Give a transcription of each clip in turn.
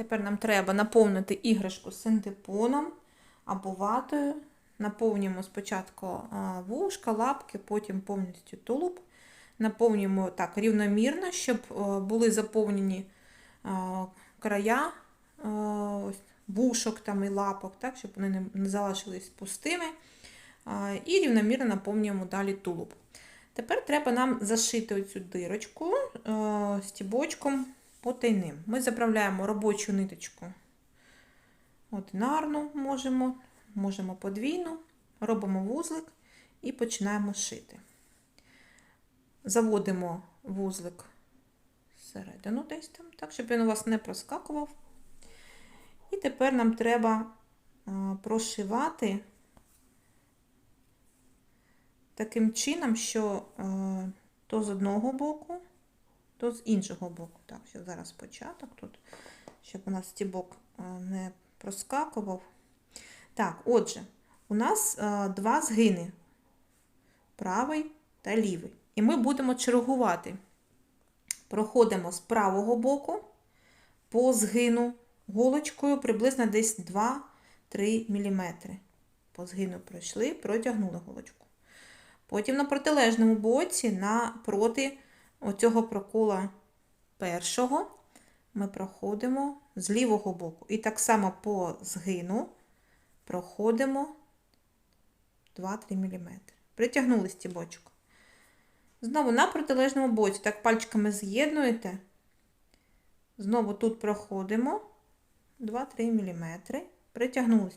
Тепер нам треба наповнити іграшку синтепоном або ватою. Наповнюємо спочатку вушка, лапки, потім повністю тулуб. Наповнюємо так рівномірно, щоб були заповнені края вушок там і лапок, так, щоб вони не, залишились пустими. І рівномірно наповнюємо далі тулуб. Тепер треба нам зашити оцю дирочку стібочком потайним. Ми заправляємо робочу ниточку одинарну, можемо, можемо подвійну, робимо вузлик і починаємо шити. Заводимо вузлик всередину десь там, так, щоб він у вас не проскакував. І тепер нам треба прошивати таким чином, що то з одного боку, то з іншого боку. Так, що зараз початок тут, щоб у нас стібок е, не проскакував. Так, отже, у нас е, два згини: правий та лівий. І ми будемо чергувати. Проходимо з правого боку по згину голочкою приблизно десь 2-3 мм. По згину пройшли, протягнули голочку. Потім на протилежному боці, напроти оцього прокола першого, ми проходимо з лівого боку. І так само по згину проходимо 2-3 мм. Притягнули стібочок. Знову на протилежному боці, так пальчиками з'єднуєте. Знову тут проходимо 2-3 мм. Притягнули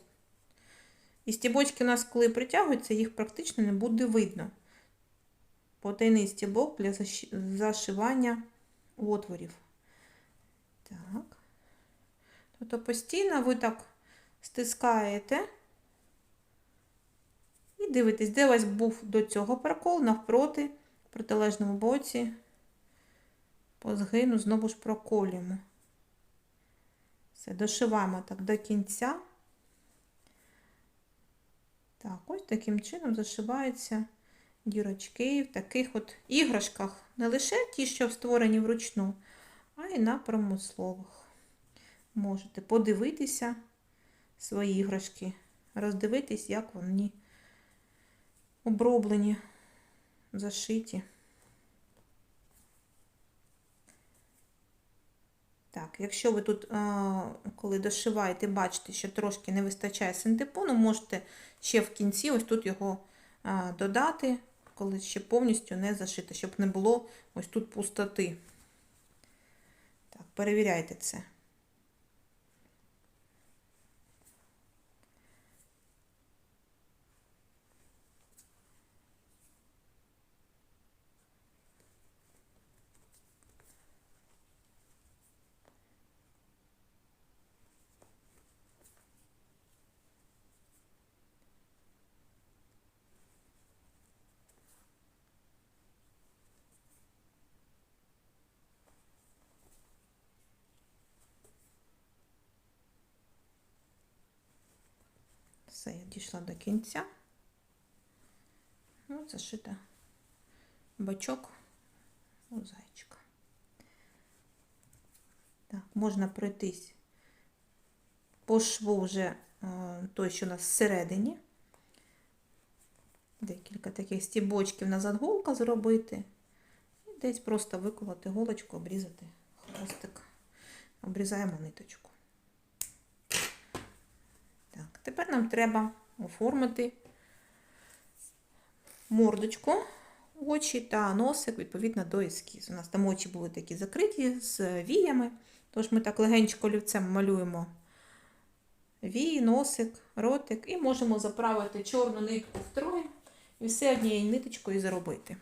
і стібочки у нас, коли притягуються, їх практично не буде видно. Потайний стібок для зашивання отворів. Так. Тобто постійно ви так стискаєте і дивитесь, де у вас був до цього прокол, навпроти, в протилежному боці, по згину знову ж проколюємо. Все, дошиваємо так до кінця. Так, ось таким чином зашиваються дірочки в таких от іграшках. Не лише ті, що створені вручну, а й на промислових. Можете подивитися свої іграшки, роздивитись, як вони оброблені, зашиті. Так, якщо ви тут, коли дошиваєте, бачите, що трошки не вистачає синтепону, можете ще в кінці ось тут його додати, коли ще повністю не зашито, щоб не було ось тут пустоти. Так, перевіряйте це. Все, я дійшла до кінця. Ну, зашита бачок у зайчика. Так, можна пройтись по шву вже е, той, що у нас всередині. Декілька таких стібочків назад голка зробити. І десь просто виколоти голочку, обрізати хвостик. Обрізаємо ниточку. Тепер нам треба оформити мордочку, очі та носик відповідно до ескізу. У нас там очі були такі закриті з віями, тож ми так легенько олівцем малюємо вій, носик, ротик і можемо заправити чорну нитку в троє і все однією ниточкою заробити.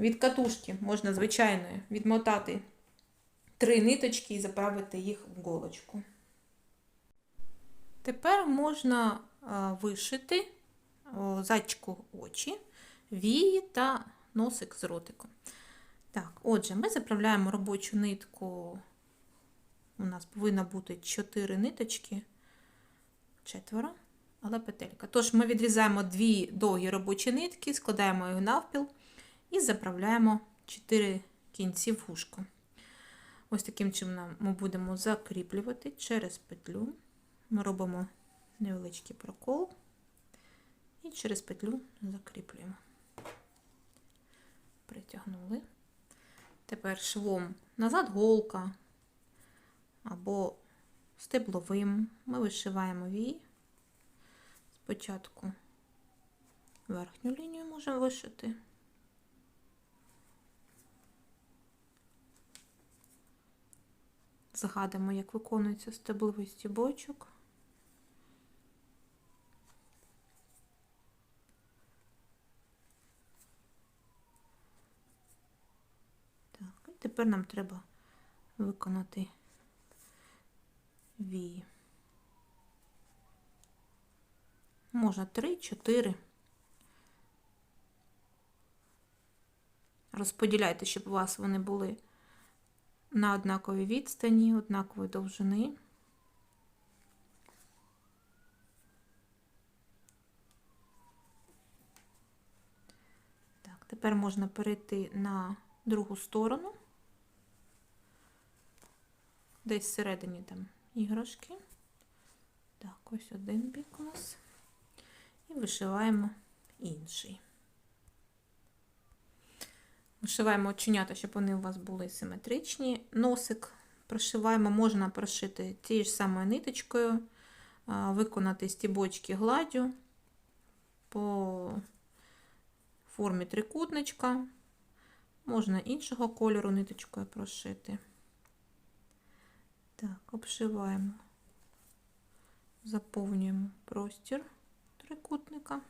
Від катушки можна, звичайно, відмотати три ниточки і заправити їх в голочку. Тепер можна вишити зайчику очі, вії та носик з ротиком. Так, отже, ми заправляємо робочу нитку. У нас повинна бути 4 ниточки, четверо, але петелька. Тож ми відрізаємо дві довгі робочі нитки, складаємо їх навпіл і заправляємо 4 кінці в вушко. Ось таким чином ми будемо закріплювати через петлю. Ми робимо невеличкий прокол і через петлю закріплюємо. Притягнули. Тепер швом назад голка або стебловим. Ми вишиваємо вій. Спочатку верхню лінію можемо вишити. Згадуємо, як виконується стебловий стібочок. Так, і тепер нам треба виконати вії. Можна 3-4. Розподіляйте, щоб у вас вони були на однаковій відстані, однакової довжини. Так, тепер можна перейти на другу сторону, десь всередині там іграшки. Так, ось один бік у нас. І вишиваємо інший. Вишиваємо оченята, щоб вони у вас були симетричні. Носик прошиваємо, можна прошити тією ж самою ниточкою, виконати стібочки гладдю по формі трикутничка. Можна іншого кольору ниточкою прошити. Так, обшиваємо, заповнюємо простір трикутника.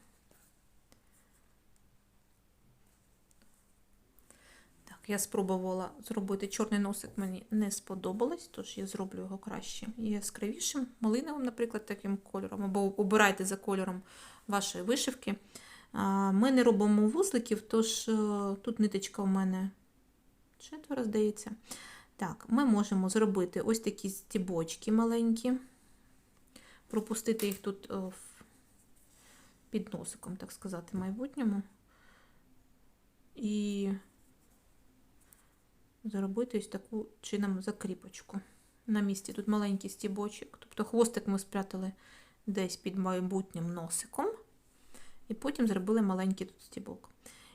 Так, я спробувала зробити чорний носик, мені не сподобалось, тож я зроблю його краще яскравішим, малиновим, наприклад, таким кольором, або обирайте за кольором вашої вишивки. Ми не робимо вузликів, тож е, тут ниточка у мене четверо, здається. Так, ми можемо зробити ось такі стібочки маленькі, пропустити їх тут е, під носиком, так сказати, в майбутньому. І зробити ось таку чином закріпочку. На місці тут маленький стібочок. Тобто хвостик ми спрятали десь під майбутнім носиком. І потім зробили маленький тут стібок.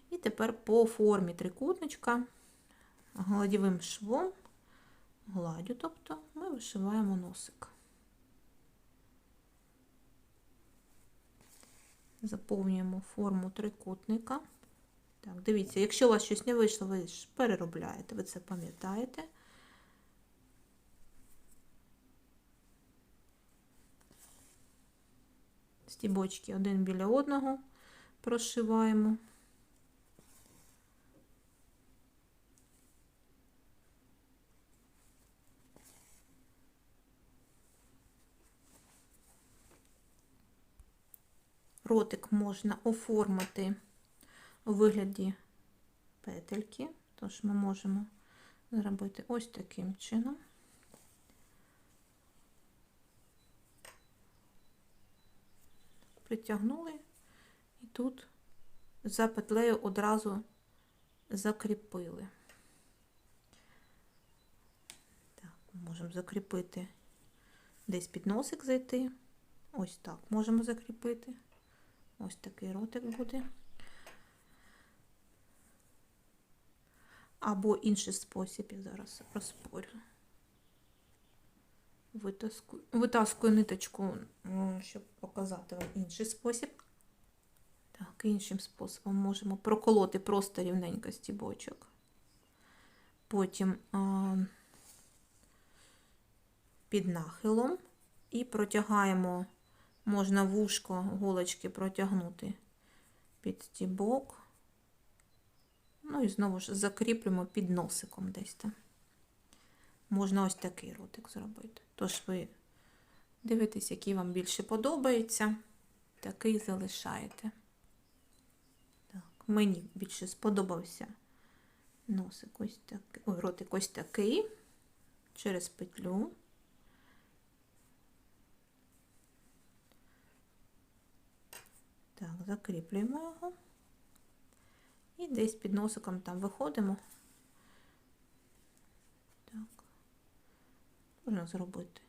І тепер по формі трикутничка, гладівим швом, гладдю, тобто, ми вишиваємо носик. Заповнюємо форму трикутника. Так, дивіться, якщо у вас щось не вийшло, ви ж переробляєте, ви це пам'ятаєте. Стібочки один біля одного прошиваємо. Ротик можна оформити у вигляді петельки, тож ми можемо зробити ось таким чином. Притягнули і тут за петлею одразу закріпили. Так, можемо закріпити десь під носик зайти. Ось так можемо закріпити. Ось такий ротик буде. Або інший спосіб, я зараз розпорю. Витаскую, витаскую ниточку, щоб показати вам інший спосіб. Так, іншим способом можемо проколоти просто рівненько стібочок. Потім а, під нахилом і протягаємо, можна вушко голочки протягнути під стібок. Ну і знову ж закріплюємо під носиком десь там. Можна ось такий ротик зробити. Тож ви дивитесь, який вам більше подобається, такий залишаєте. Так, Мені більше сподобався носик ось такий, ой, ротик ось такий, через петлю. Так, закріплюємо його. І десь під носиком там виходимо. Так, можна зробити.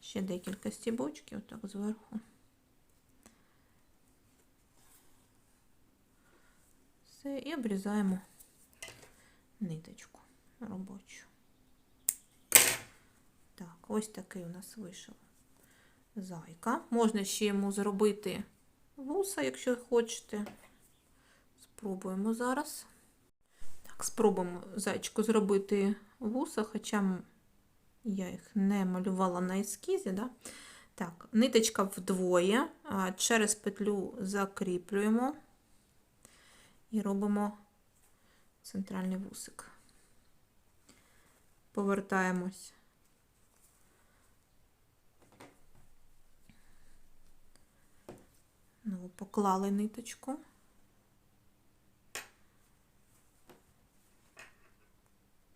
Ще декілька стібочків так зверху. Все, і обрізаємо ниточку робочу. Так, ось такий у нас вийшов зайка. Можна ще йому зробити вуса, якщо хочете. Спробуємо зараз. Так, спробуємо зайчику зробити вуса, хоча я їх не малювала на ескізі. Да? Так, ниточка вдвоє, через петлю закріплюємо і робимо центральний вусик. Повертаємось. Ну, поклали ниточку.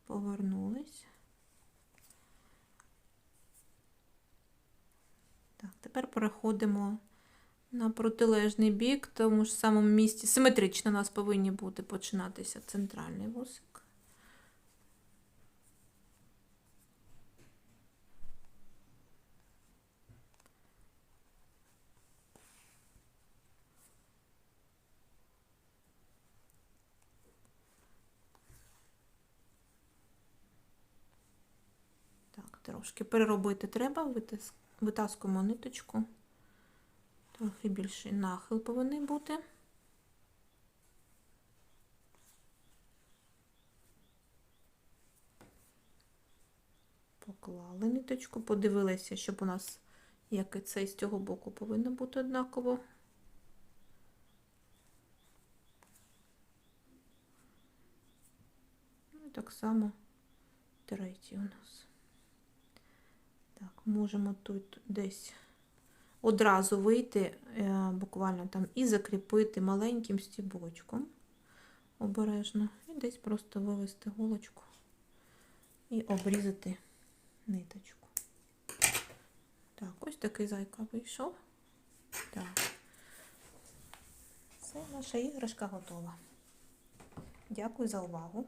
Повернулись. Так, тепер переходимо на протилежний бік, тому ж самому місці. Симетрично у нас повинні бути починатися центральний вусик. Так, трошки переробити треба, витаскуємо ниточку. Трохи більший нахил повинен бути. Поклали ниточку, подивилися, щоб у нас, як і це з цього боку, повинно бути однаково. Ну, і так само третій у нас. Так, можемо тут десь одразу вийти, е, буквально там, і закріпити маленьким стібочком обережно. І десь просто вивести голочку і обрізати ниточку. Так, ось такий зайка вийшов. Так. Все, наша іграшка готова. Дякую за увагу.